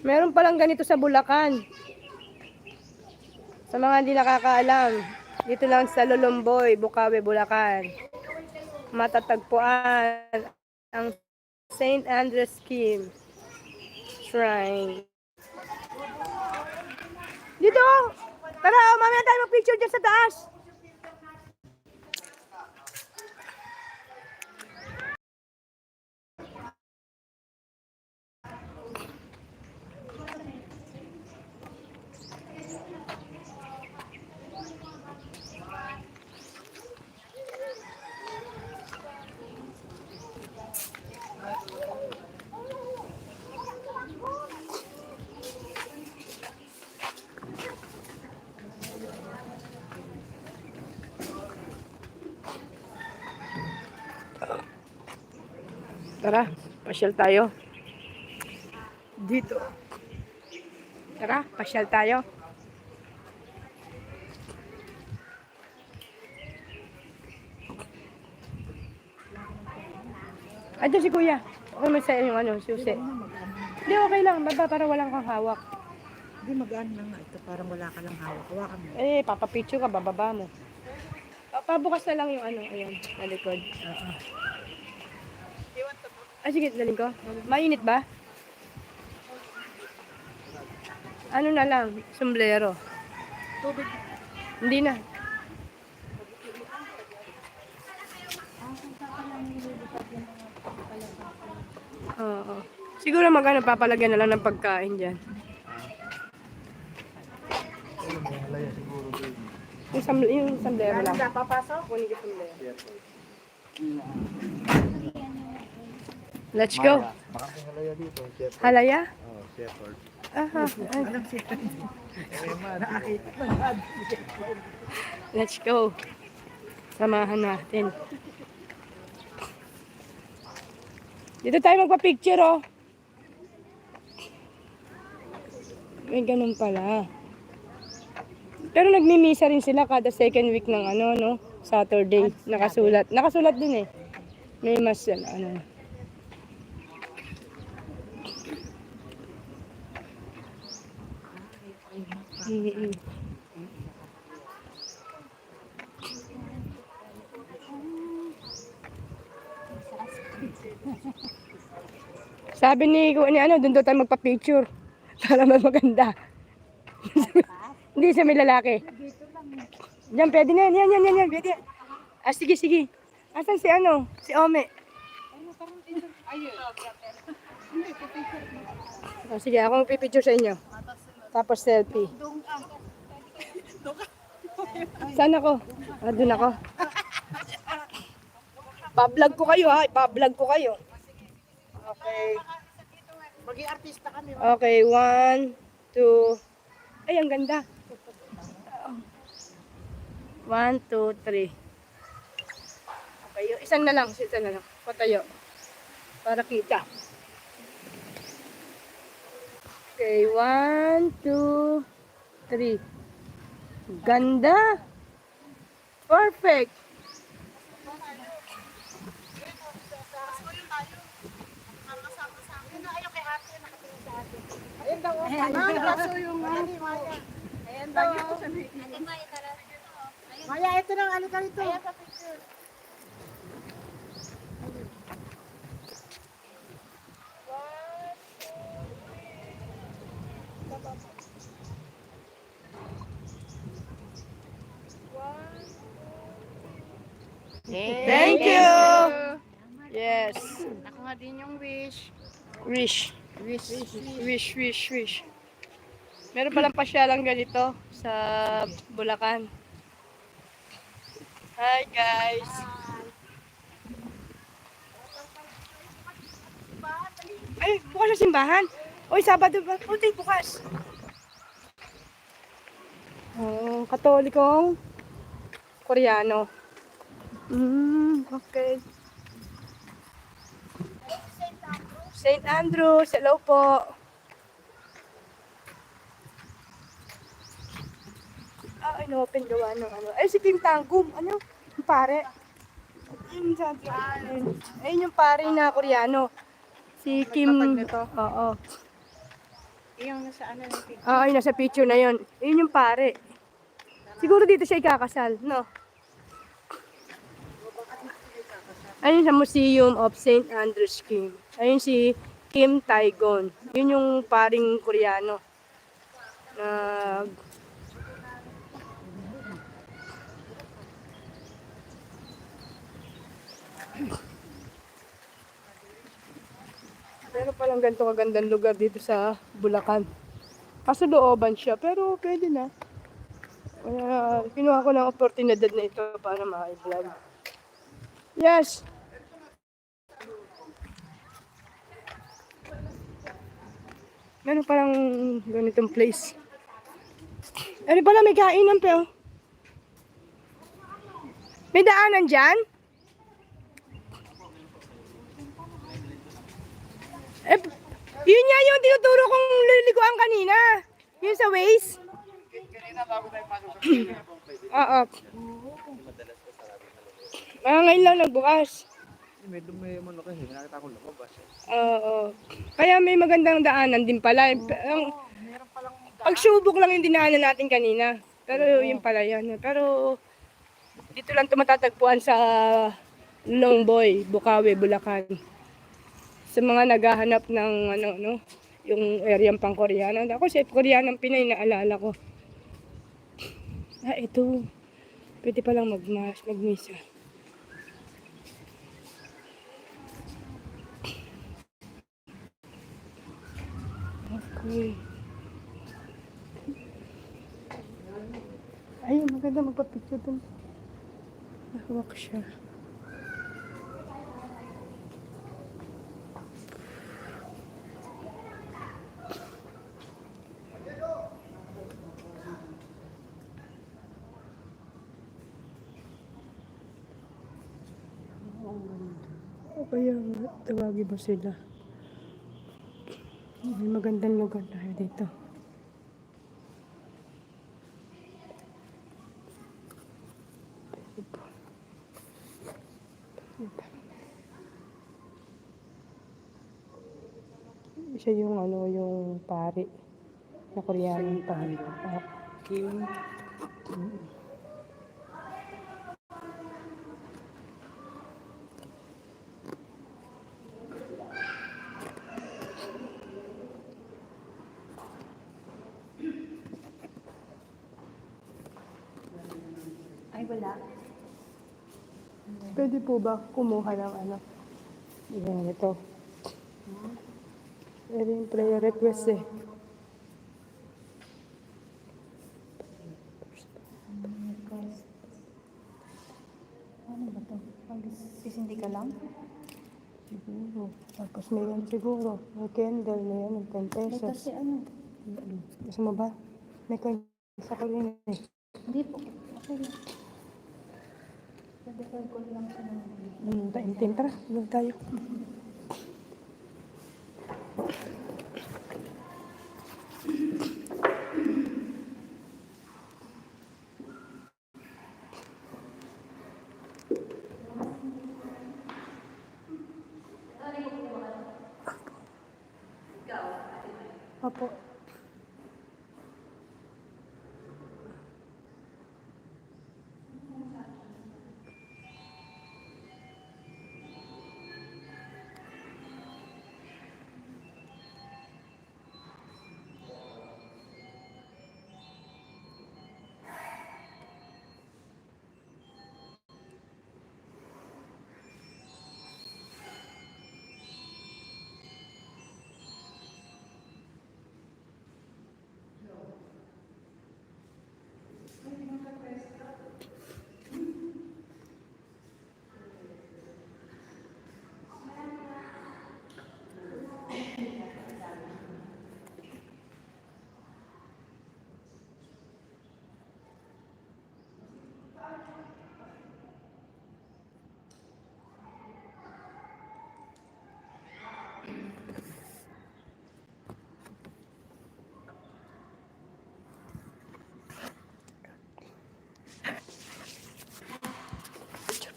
Meron palang ganito sa Bulacan. Sa mga hindi nakakaalam, dito lang sa Lolomboy, Bukawi, Bulacan. Matatagpuan ang St. Andres Scheme Shrine. Dito! Tara, oh, mamaya tayo mag-picture dyan sa taas. Tara, pasyal tayo. Dito. Tara, pasyal tayo. Ayan si kuya. Okay mo sa yung ano, susi. Hindi, okay lang. Baba para walang kang hawak. Hindi magaan lang nga ito. Parang wala ka lang hawak. Hawakan mo. Eh, papapicture ka, bababa mo. Pa- Pabukas na lang yung ano, ayan, sa likod. Ah, sige, daling ko. Mainit ba? Ano na lang, sombrero. Tubig. Hindi na. Oo. Siguro magano papalagyan na lang ng pagkain dyan. Yung, sam yung sombrero lang. Papasok? Kunin ko sombrero. Let's go. Maraming halaya dito, chef. Halaya? Oh, shepherd. Aha. Alam siya. Let's go. Samahan natin. Dito tayo magpa-picture, oh. May ganun pala. Pero nagmimisa rin sila kada second week ng ano, no? Saturday. Nakasulat. Nakasulat din eh. May mas, ano. Mm-mm. Sabi ni, ni ano, doon daw tayo magpa-picture. Para mas maganda. Hindi sa may lalaki. Diyan, pwede na yan. Yan, yan, yan, yan. Pwede. Ah, sige, sige. Asan si ano? Si Ome. Ah, sige, ako magpipicture sa inyo. Tapos selfie. Saan ako? Ah, doon ako. Pa-vlog ko kayo ha. Pa-vlog ko kayo. Okay. Maging artista kami. Okay, one, two. Ay, ang ganda. One, two, three. Okay, isang na lang. Isa na lang. Patayo. Para kita. Okay, one, two, three. Ganda. Perfect. Ma'am, kaso yung ano. Ayan daw. Maya, ito na. Ano ka rito? Thank you. Yes. Ako nga din yung wish. Wish. Wish. Wish, wish, wish. Meron palang pasyalang ganito sa Bulacan. Hi guys! Ay, bukas na simbahan. Uy, Sabado ba? Puti, bukas. Oh, katolikong Koreano. Mm, okay. St. Andrews, hello po. Ah, inopen gawa ng ano. Ay, si Kim Tangkum. Ano? Yung pare. Yung sabi. Ayun. Ayun yung pare na Koreano. Si Kim. Oo. Yung nasa ano ng picture. Ah, ay, nasa picture na. Yun yung pare. Siguro dito siya ikakasal, no? Ayun sa Museum of St. Andrew's King. Ayun si Kim Tae-gon. Yun yung paring Koreano. Na Meron palang ganito kagandang lugar dito sa Bulacan. Kaso looban siya, pero pwede na. Kaya kinuha ko ng oportunidad na ito para ma-vlog. Yes! Meron palang ganitong place. Ano pala may kainan pa oh. May daanan dyan? Eh, yun nga yung tinuturo kong liliguan kanina. Yun sa Waze. Oo. Ah, ngayon lang nagbukas. May dumi mo na kasi, nakita ko lumabas. Oo. Kaya may magandang daanan din pala. Ang, pagsubok lang yung dinaanan natin kanina. Pero yun pala yan. Pero dito lang tumatatagpuan sa Longboy, Bukawi, Bulacan. Sa mga naghahanap ng ano no, yung area pang Koreano. Ako si Koreano Pinay naalala ko. Ah, ito. Pwede palang magmas, magmisa. Okay. Ayun, maganda magpa-picture dun. Nahawak siya. O kaya tawagin ba sila? May magandang lugar tayo dito. Siya yung ano, yung pari. Na koreanong pari. Kim. Ay, wala. Pwede po ba kumuha ng ano? Yan, ito. Pwede yung prayer request eh. Ano ba to? Sisindi ka lang? Siguro. Tapos mayroon siguro. May candle na yan, ng 10 Eh, pesos. kasi ano, Gusto mo ba? May candle sa kanina eh. hindi po. Okay lang. Pwede ko ko lang sa